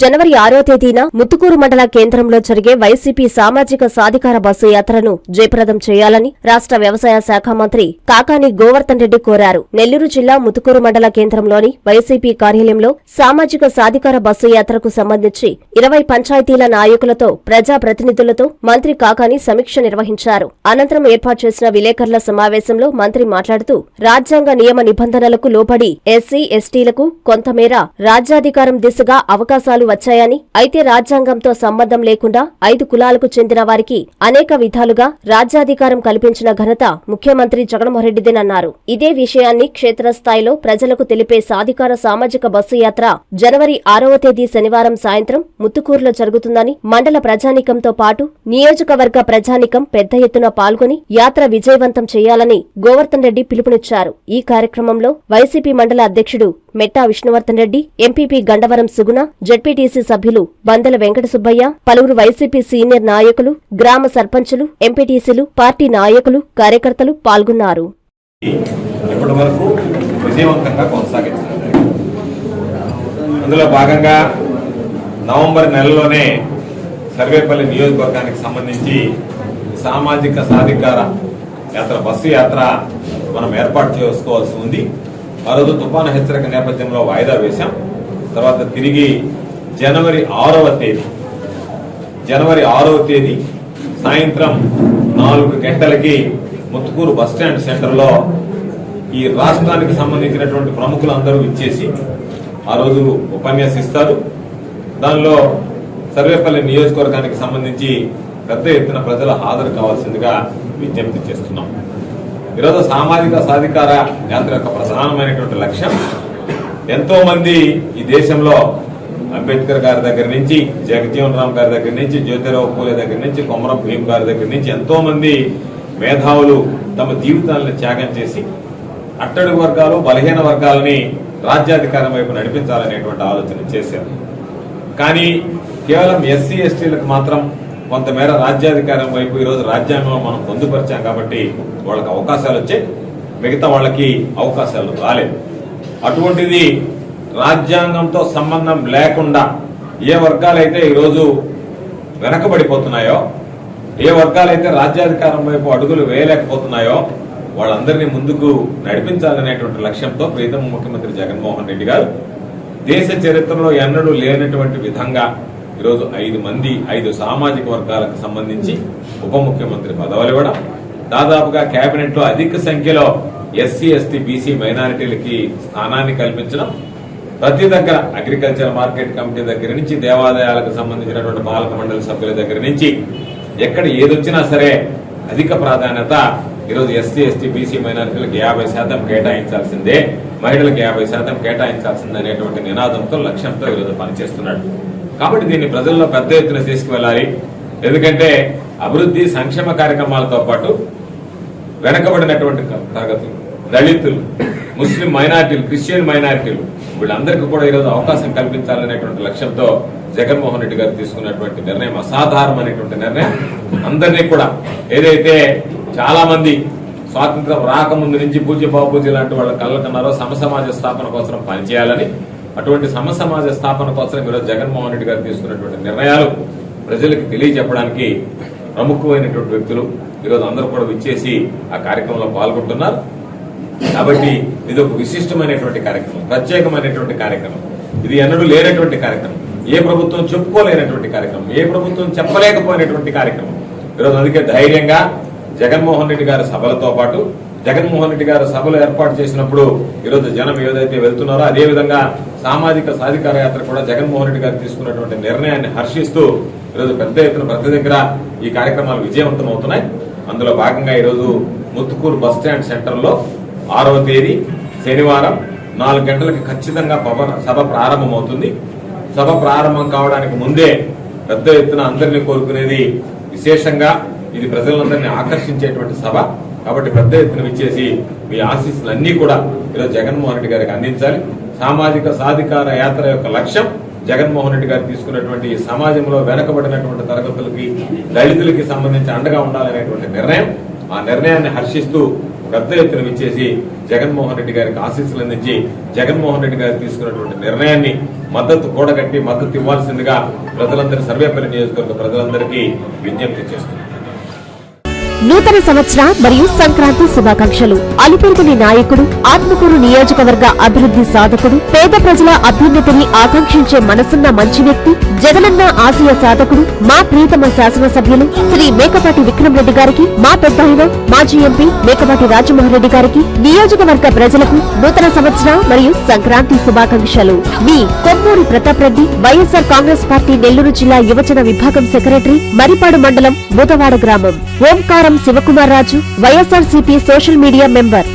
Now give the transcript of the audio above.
జనవరి ఆరో తేదీన ముత్తుకూరు మండల కేంద్రంలో జరిగే వైసీపీ సామాజిక సాధికార బస్సు యాత్రను జయప్రదం చేయాలని రాష్ట్ర వ్యవసాయ శాఖ మంత్రి కాకాని గోవర్ధన్ రెడ్డి కోరారు. నెల్లూరు జిల్లా ముత్తుకూరు మండల కేంద్రంలోని వైసీపీ కార్యాలయంలో సామాజిక సాధికార బస్సు యాత్రకు సంబంధించి ఇరవై పంచాయతీల నాయకులతో ప్రజా ప్రతినిధులతో మంత్రి కాకాని సమీక్ష నిర్వహించారు. అనంతరం ఏర్పాటు చేసిన విలేకరుల సమావేశంలో మంత్రి మాట్లాడుతూ రాజ్యాంగ నియమ నిబంధనలకు లోబడి ఎస్సీ ఎస్టీలకు కొంతమేర రాజ్యాధికారం దిశగా అవకాశాలు వచ్చాయని అయితే రాజ్యాంగంతో సంబంధం లేకుండా ఐదు కులాలకు చెందిన వారికి అనేక విధాలుగా రాజ్యాధికారం కల్పించిన ఘనత ముఖ్యమంత్రి జగన్మోహన్రెడ్డిదేనన్నారు ఇదే విషయాన్ని క్షేత్రస్థాయిలో ప్రజలకు తెలిపే సాధికార సామాజిక బస్సు యాత్ర జనవరి ఆరవ తేదీ శనివారం సాయంత్రం ముత్తుకూరులో జరుగుతుందని మండల ప్రజానీకంతో పాటు నియోజకవర్గ ప్రజానీకం పెద్ద ఎత్తున పాల్గొని యాత్ర విజయవంతం చేయాలని గోవర్ధన్ రెడ్డి పిలుపునిచ్చారు. ఈ కార్యక్రమంలో వైసీపీ మండల అధ్యక్షుడు మెట్టా విష్ణువర్ధన్ రెడ్డి ఎంపీపీ గండవరం సుగుణ ఎంపీటీసీ సభ్యులు బందల వెంకట సుబ్బయ్య పలువురు వైసీపీ సీనియర్ నాయకులు గ్రామ సర్పంచులు ఎంపీటీసీలు పార్టీ నాయకులు కార్యకర్తలు పాల్గొన్నారు. అందులో భాగంగా నవంబర్ నెలలోనే సర్వేపల్లి నియోజకవర్గానికి సంబంధించి సామాజిక సాధికార యాత్ర బస్సు యాత్ర మనం ఏర్పాటు చేసుకోవాల్సి ఉంది. ఆ రోజు తుఫాను హెచ్చరిక నేపథ్యంలో వాయిదా వేశాం. తర్వాత తిరిగి జనవరి ఆరవ తేదీ. జనవరి ఆరవ తేదీ సాయంత్రం నాలుగు గంటలకి ముత్తుకూరు బస్టాండ్ సెంటర్లో ఈ రాష్ట్రానికి సంబంధించినటువంటి ప్రముఖులందరూ ఇచ్చేసి ఆ రోజు ఉపన్యాసిస్తారు దానిలో సర్వేపల్లి నియోజకవర్గానికి సంబంధించి పెద్ద ఎత్తున ప్రజల హాజరు కావాల్సిందిగా విజ్ఞప్తి చేస్తున్నాం. ఈరోజు సామాజిక సాధికార యాత్ర యొక్క ప్రధానమైనటువంటి లక్ష్యం ఎంతోమంది ఈ దేశంలో అంబేద్కర్ గారి దగ్గర నుంచి జగజీవన్ రామ్ గారి దగ్గర నుంచి జ్యోతిరావు పూలే దగ్గర నుంచి కొమరం భీం గారి దగ్గర నుంచి ఎంతో మంది మేధావులు తమ జీవితాలను త్యాగం చేసి అట్టడుగు వర్గాలు బలహీన వర్గాలని రాజ్యాధికారం వైపు నడిపించాలనేటువంటి ఆలోచన చేశారు. కానీ కేవలం ఎస్సీ ఎస్టీలకు మాత్రం కొంతమేర రాజ్యాధికారం వైపు ఈరోజు రాజ్యాంగంలో మనం పొందుపరిచాం కాబట్టి వాళ్ళకి అవకాశాలు వచ్చాయి మిగతా వాళ్ళకి అవకాశాలు రాలేదు. అటువంటిది రాజ్యాంగంతో సంబంధం లేకుండా ఏ వర్గాలైతే ఈరోజు వెనకబడిపోతున్నాయో ఏ వర్గాలైతే రాజ్యాధికారం వైపు అడుగులు వేయలేకపోతున్నాయో వాళ్ళందరినీ ముందుకు నడిపించాలనేటువంటి లక్ష్యంతో ప్రీతమ ముఖ్యమంత్రి జగన్మోహన్ రెడ్డి గారు దేశ చరిత్రలో ఎన్నడూ లేనటువంటి విధంగా ఈరోజు ఐదు మంది ఐదు సామాజిక వర్గాలకు సంబంధించి ఉప ముఖ్యమంత్రి పదవులు ఇవ్వడం దాదాపుగా కేబినెట్లో అధిక సంఖ్యలో ఎస్సీ ఎస్టీ బీసీ మైనారిటీలకి స్థానాన్ని కల్పించడం ప్రతి దగ్గర అగ్రికల్చర్ మార్కెట్ కమిటీ దగ్గర నుంచి దేవాలయాలకు సంబంధించినటువంటి పాలక మండలి సభ్యుల దగ్గర నుంచి ఎక్కడ ఏదొచ్చినా సరే అధిక ప్రాధాన్యత ఈరోజు ఎస్సీ ఎస్టీ బీసీ మైనారిటీలకు యాభై శాతం కేటాయించాల్సిందే. మహిళలకు యాభై శాతం కేటాయించాల్సిందే అనేటువంటి నినాదంతో లక్ష్యంతో ఈరోజు పనిచేస్తున్నాడు. కాబట్టి దీన్ని ప్రజల్లో పెద్ద ఎత్తున తీసుకువెళ్ళాలి. ఎందుకంటే అభివృద్ధి సంక్షేమ కార్యక్రమాలతో పాటు వెనకబడినటువంటి తరగతులు దళితులు ముస్లిం మైనార్టీలు క్రిస్టియన్ మైనార్టీలు వీళ్ళందరికీ కూడా ఈరోజు అవకాశం కల్పించాలనేటువంటి లక్ష్యంతో జగన్మోహన్ రెడ్డి గారు తీసుకున్నటువంటి నిర్ణయం అసాధారణమైనటువంటి నిర్ణయం. అందరినీ కూడా ఏదైతే చాలా మంది స్వాతంత్రం రాకముందు నుంచి పూజ్య బాపూజీ లాంటి వాళ్ళ కళ్ళకన్నారో సమసమాజ స్థాపన కోసం పనిచేయాలని అటువంటి సమసమాజ స్థాపన కోసం ఈరోజు జగన్మోహన్ రెడ్డి గారు తీసుకున్నటువంటి నిర్ణయాలు ప్రజలకు తెలియజెప్పడానికి ప్రముఖమైనటువంటి వ్యక్తులు ఈరోజు అందరూ కూడా విచ్చేసి ఆ కార్యక్రమంలో పాల్గొంటున్నారు. కాబట్టి ఇది ఒక విశిష్టమైనటువంటి కార్యక్రమం ప్రత్యేకమైనటువంటి కార్యక్రమం. ఇది ఎన్నడూ లేనటువంటి కార్యక్రమం. ఏ ప్రభుత్వం చెప్పుకోలేనటువంటి కార్యక్రమం ఏ ప్రభుత్వం చెప్పలేకపోయినటువంటి కార్యక్రమం. ఈరోజు అందుకే ధైర్యంగా జగన్మోహన్ రెడ్డి గారి సభలతో పాటు జగన్మోహన్ రెడ్డి గారు సభలు ఏర్పాటు చేసినప్పుడు ఈరోజు జనం ఏదైతే వెళ్తున్నారో అదే విధంగా సామాజిక సాధికార యాత్ర కూడా జగన్మోహన్ రెడ్డి గారు తీసుకున్నటువంటి నిర్ణయాన్ని హర్షిస్తూ ఈరోజు పెద్ద ఎత్తున ప్రతి దగ్గర ఈ కార్యక్రమాలు విజయవంతం అవుతున్నాయి అందులో భాగంగా ఈరోజు ముత్తుకూరు బస్ స్టాండ్ సెంటర్లో ఆరవ తేదీ శనివారం నాలుగు గంటలకు ఖచ్చితంగా సభ ప్రారంభమవుతుంది. సభ ప్రారంభం కావడానికి ముందే పెద్ద ఎత్తున అందరినీ కోరుకునేది విశేషంగా ఇది ప్రజలందరినీ ఆకర్షించేటువంటి సభ. కాబట్టి పెద్ద ఎత్తున ఇచ్చేసి మీ ఆశీస్సులన్నీ కూడా ఈరోజు జగన్మోహన్ రెడ్డి గారికి అందించాలి. సామాజిక సాధికార యాత్ర యొక్క లక్ష్యం జగన్మోహన్ రెడ్డి గారు తీసుకున్నటువంటి సమాజంలో వెనకబడినటువంటి తరగతులకి దళితులకి సంబంధించి అండగా ఉండాలనేటువంటి నిర్ణయం. ఆ నిర్ణయాన్ని హర్షిస్తూ పెద్ద ఎత్తున విచ్చేసి జగన్మోహన్ రెడ్డి గారికి ఆశీస్సులు అందించి జగన్మోహన్ రెడ్డి గారు తీసుకున్నటువంటి నిర్ణయాన్ని మద్దతు కూడగట్టి మద్దతు ఇవ్వాల్సిందిగా ప్రజలందరి సర్వేపల్లి నియోజకవర్గ ప్రజలందరికీ విజ్ఞప్తి చేస్తున్నారు నూతన సంవత్సర మరియు సంక్రాంతి శుభాకాంక్షలు. అలిపెరుగుని నాయకుడు ఆత్మకూరు నియోజకవర్గ అభివృద్ధి సాధకుడు పేద ప్రజల అభ్యున్నతిని ఆకాంక్షించే మనసున్న మంచి వ్యక్తి జగనన్న ఆశయ సాధకుడు మా ప్రియతమ శాసనసభ్యులు శ్రీ మేకపాటి విక్రమరెడ్డి గారికి మా పెద్ద మాజీ ఎంపీ మేకపాటి రాజమోహన్ రెడ్డి గారికి నియోజకవర్గ ప్రజలకు నూతన సంవత్సర మరియు సంక్రాంతి శుభాకాంక్షలు. మీ Kommuri Pratap Reddy YSR Congress party Nellore జిల్లా యువజన విభాగం సెక్రటరీ మరిపాడు మండలం బూతవాడ గ్రామం. Omkaram Shivakumar Raju YSR social media member.